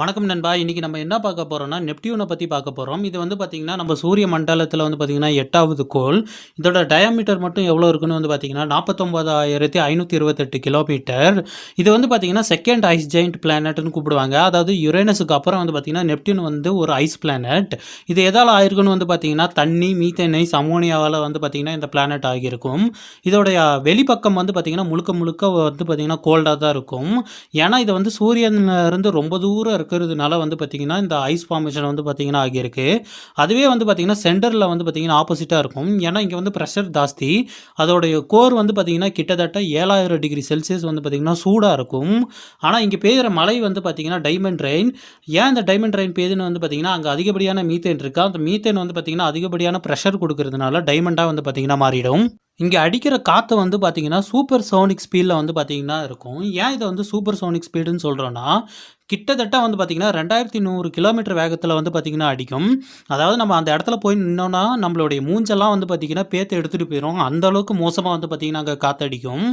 வணக்கம் நண்பா. இன்றைக்கி நம்ம என்ன பார்க்க போகிறோம்னா நெப்டியூனை பற்றி பார்க்க போகிறோம் இது வந்து பார்த்திங்கன்னா நம்ம சூரிய மண்டலத்தில் வந்து பார்த்திங்கன்னா எட்டாவது கோள். இதோட டயாமீட்டர் மட்டும் எவ்வளோ இருக்குன்னு வந்து பார்த்திங்கன்னா நாற்பத்தொம்போதாயிரத்தி ஐநூற்றி இருபத்தெட்டு கிலோமீட்டர் இது வந்து பார்த்திங்கன்னா செகண்ட் ஐஸ் ஜெயிண்ட் பிளானட்னு கூப்பிடுவாங்க. அதாவது யுரேனஸுக்கு அப்புறம் வந்து பார்த்திங்கன்னா நெப்டியூன் வந்து ஒரு ஐஸ் பிளானட் இது எதால் ஆயிருக்குன்னு வந்து பார்த்திங்கன்னா தண்ணி மீத்தனை சமோனியாவில் அமோனியாவால் வந்து பார்த்திங்கன்னா இந்த பிளானட் ஆகியிருக்கும். இதோடைய வெளிப்பக்கம் வந்து பார்த்திங்கன்னா முழுக்க முழுக்க வந்து பார்த்திங்கன்னா கோல்டாக தான் இருக்கும். ஏன்னா இது வந்து சூரியன்லேருந்து ரொம்ப தூரம் இருக்கிறதுனால வந்து பார்த்திங்கன்னா இந்த ஐஸ் ஃபார்மேஷன் வந்து பார்த்திங்கன்னா ஆகியிருக்கு. அதுவே வந்து பார்த்திங்கன்னா சென்டரில் வந்து பார்த்திங்கன்னா ஆப்போசிட்டாக இருக்கும். ஏன்னா இங்கே வந்து ப்ரெஷர் ஜாஸ்தி. அதோடைய கோர் வந்து பார்த்திங்கன்னா கிட்டத்தட்ட ஏழாயிரம் டிகிரி செல்சியஸ் வந்து பார்த்திங்கன்னா சூடாக இருக்கும். ஆனால் இங்கே பெய்கிற மழை வந்து பார்த்திங்கன்னா டைமண்ட் ரெயின் ஏன் இந்த டைமண்ட் ரெயின் பெய்யுதுன்னு வந்து பார்த்திங்கன்னா அங்கே அதிகப்படியான மீத்தேன் இருக்குது அந்த மீத்தேன் வந்து பார்த்திங்கன்னா அதிகப்படியான ப்ரெஷர் கொடுக்கறதுனால டைமண்டாக வந்து பார்த்திங்கன்னா மாறிடும். இங்கே அடிக்கிற காற்று வந்து பார்த்தீங்கன்னா சூப்பர் சோனிக் ஸ்பீடில் வந்து பார்த்தீங்கன்னா இருக்கும் ஏன் இதை வந்து சூப்பர் சோனிக் ஸ்பீடுன்னு சொல்கிறோன்னா கிட்டத்தட்ட வந்து பார்த்திங்கன்னா ரெண்டாயிரத்தி நூறு கிலோமீட்டர் வேகத்தில் வந்து பார்த்திங்கன்னா அடிக்கும் அதாவது நம்ம அந்த இடத்துல போய் நின்னோன்னா நம்மளுடைய மூஞ்செல்லாம் வந்து பார்த்திங்கன்னா பேத்து எடுத்துகிட்டு போயிடும் அந்த அளவுக்கு மோசமாக வந்து பார்த்திங்கன்னா அங்கே காற்றடிக்கும்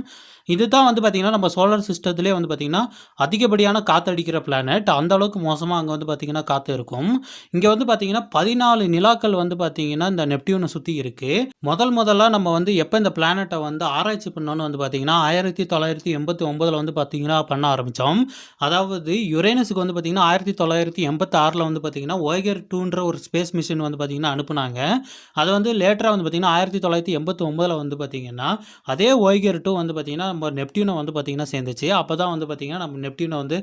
இதுதான் வந்து பார்த்திங்கன்னா நம்ம சோலார் சிஸ்டத்துலேயே வந்து பார்த்திங்கன்னா அதிகப்படியான காற்றடிக்கிற பிளானட் அந்த அளவுக்கு மோசமாக அங்கே வந்து பார்த்திங்கன்னா காற்று இருக்கும் இங்கே வந்து பார்த்திங்கன்னா பதினாலு நிலாக்கள் வந்து பார்த்திங்கன்னா இந்த நெப்டியூனை சுற்றி இருக்குது முதல் முதல்ல நம்ம வந்து எப்போ இந்த பிளானட்டை வந்து ஆராய்ச்சி பண்ணோன்னு வந்து பார்த்திங்கன்னா ஆயிரத்தி தொள்ளாயிரத்தி எண்பத்தி ஒம்பதில் வந்து பார்த்திங்கன்னா பண்ண ஆரம்பித்தோம் அதாவது யுரேனஸுக்கு வந்து பார்த்திங்கன்னா ஆயிரத்தி தொள்ளாயிரத்தி எண்பத்தாறில் வந்து பார்த்திங்கன்னா ஒய்கர் டூன்ற ஒரு ஸ்பேஸ் மிஷின் வந்து பார்த்திங்கன்னா அனுப்புனாங்க. அது வந்து லேட்டராக வந்து பார்த்திங்கன்னா ஆயிரத்தி தொள்ளாயிரத்தி எண்பத்தி ஒம்பதில் வந்து பார்த்திங்கன்னா அதே ஒய்கர் டூ வந்து பார்த்திங்கன்னா நம்ம நெப்டியூனை வந்து பார்த்திங்கன்னா சேர்ந்துச்சு. அப்போ தான் வந்து பார்த்திங்கன்னா நம்ம நெப்டியூனை வந்து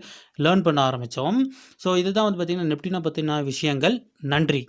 லேர்ன் பண்ண ஆரம்பித்தோம் ஸோ இதுதான் வந்து பார்த்திங்கன்னா நெப்டியூனை பற்றின விஷயங்கள். நன்றி.